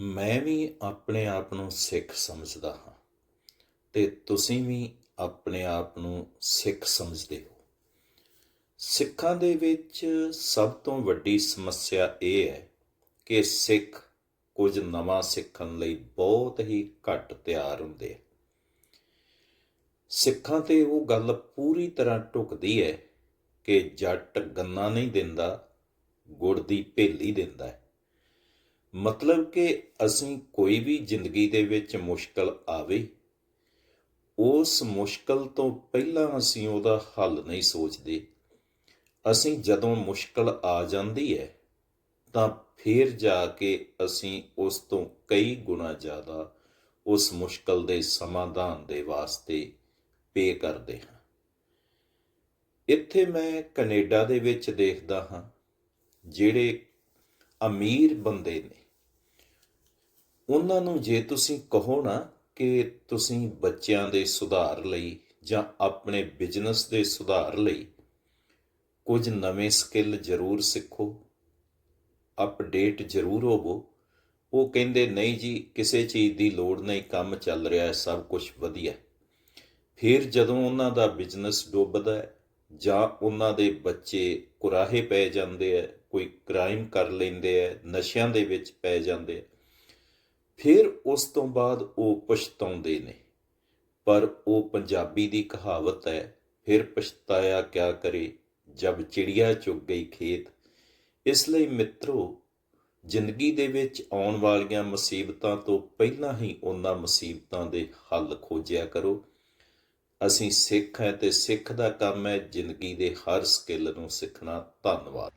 ਮੈਂ ਵੀ ਆਪਣੇ ਆਪ ਨੂੰ ਸਿੱਖ ਸਮਝਦਾ ਹਾਂ ਤੇ ਤੁਸੀਂ ਵੀ ਆਪਣੇ ਆਪ ਨੂੰ ਸਿੱਖ ਸਮਝਦੇ ਹੋ। ਸਿੱਖਾਂ ਦੇ ਵਿੱਚ ਸਭ ਤੋਂ ਵੱਡੀ ਸਮੱਸਿਆ ਇਹ ਹੈ ਕਿ ਸਿੱਖ ਕੁਝ ਨਵਾਂ ਸਿੱਖਣ ਲਈ ਬਹੁਤ ਹੀ ਘੱਟ ਤਿਆਰ ਹੁੰਦੇ ਆ। ਸਿੱਖਾਂ ਤੇ ਉਹ ਗੱਲ ਪੂਰੀ ਤਰ੍ਹਾਂ ਟੁਕਦੀ ਹੈ ਕਿ ਜੱਟ ਗੰਨਾ ਨਹੀਂ ਦਿੰਦਾ, ਗੁੜ ਦੀ ਭੇਲੀ ਦਿੰਦਾ ਹੈ। ਮਤਲਬ ਕਿ ਅਸੀਂ ਕੋਈ ਵੀ ਜ਼ਿੰਦਗੀ ਦੇ ਵਿੱਚ ਮੁਸ਼ਕਲ ਆਵੇ, ਉਸ ਮੁਸ਼ਕਲ ਤੋਂ ਪਹਿਲਾਂ ਅਸੀਂ ਉਹਦਾ ਹੱਲ ਨਹੀਂ ਸੋਚਦੇ। ਅਸੀਂ ਜਦੋਂ ਮੁਸ਼ਕਲ ਆ ਜਾਂਦੀ ਹੈ, ਤਾਂ ਫਿਰ ਜਾ ਕੇ ਅਸੀਂ ਉਸ ਤੋਂ ਕਈ ਗੁਣਾ ਜ਼ਿਆਦਾ ਉਸ ਮੁਸ਼ਕਲ ਦੇ ਸਮਾਧਾਨ ਦੇ ਵਾਸਤੇ ਪੇ ਕਰਦੇ ਹਾਂ। ਇੱਥੇ ਮੈਂ ਕੈਨੇਡਾ ਦੇ ਵਿੱਚ ਦੇਖਦਾ ਹਾਂ, ਜਿਹੜੇ ਅਮੀਰ ਬੰਦੇ ਨੇ ਉਹਨਾਂ ਨੂੰ ਜੇ ਤੁਸੀਂ ਕਹੋ ਨਾ ਕਿ ਤੁਸੀਂ ਬੱਚਿਆਂ ਦੇ ਸੁਧਾਰ ਲਈ ਜਾਂ ਆਪਣੇ ਬਿਜ਼ਨਸ ਦੇ ਸੁਧਾਰ ਲਈ ਕੁਝ ਨਵੇਂ ਸਕਿੱਲ ਜ਼ਰੂਰ ਸਿੱਖੋ, ਅਪਡੇਟ ਜ਼ਰੂਰ ਹੋਵੋ। ਉਹ ਕਹਿੰਦੇ, ਨਹੀਂ ਜੀ, ਕਿਸੇ ਚੀਜ਼ ਦੀ ਲੋੜ ਨਹੀਂ, ਕੰਮ ਚੱਲ ਰਿਹਾ ਹੈ ਸਭ ਕੁਝ ਵਧੀਆ। ਫਿਰ ਜਦੋਂ ਉਹਨਾਂ ਦਾ ਬਿਜ਼ਨਸ ਡੁੱਬਦਾ ਹੈ ਜਾਂ ਉਹਨਾਂ ਦੇ ਬੱਚੇ ਕੁਰਾਹੇ ਪੈ ਜਾਂਦੇ ਆ ਕੋਈ ਕ੍ਰਾਈਮ ਕਰ ਲੈਂਦੇ ਆ ਨਸ਼ਿਆਂ ਦੇ ਵਿੱਚ ਪੈ ਜਾਂਦੇ ਆ ਫਿਰ ਉਸ ਤੋਂ ਬਾਅਦ ਉਹ ਪਛਤਾਉਂਦੇ ਨੇ। ਪਰ ਉਹ ਪੰਜਾਬੀ ਦੀ ਕਹਾਵਤ ਹੈ, ਫਿਰ ਪਛਤਾਇਆ ਕਿਆ ਕਰੇ, ਜਬ ਚਿੜੀਆ ਚੁੱਗ ਗਈ ਖੇਤ। ਇਸ ਲਈ ਮਿੱਤਰੋ, ਜ਼ਿੰਦਗੀ ਦੇ ਵਿੱਚ ਆਉਣ ਵਾਲੀਆਂ ਮੁਸੀਬਤਾਂ ਤੋਂ ਪਹਿਲਾਂ ਹੀ ਉਹਨਾਂ ਮੁਸੀਬਤਾਂ ਦੇ ਹੱਲ ਖੋਜਿਆ ਕਰੋ। ਅਸੀਂ ਸਿੱਖ ਹੈ ਤੇ ਸਿੱਖ ਦਾ ਕੰਮ ਹੈ, ਜ਼ਿੰਦਗੀ ਦੇ ਹਰ ਸਕਿੱਲ ਨੂੰ ਸਿੱਖਣਾ ਧੰਨਵਾਦ।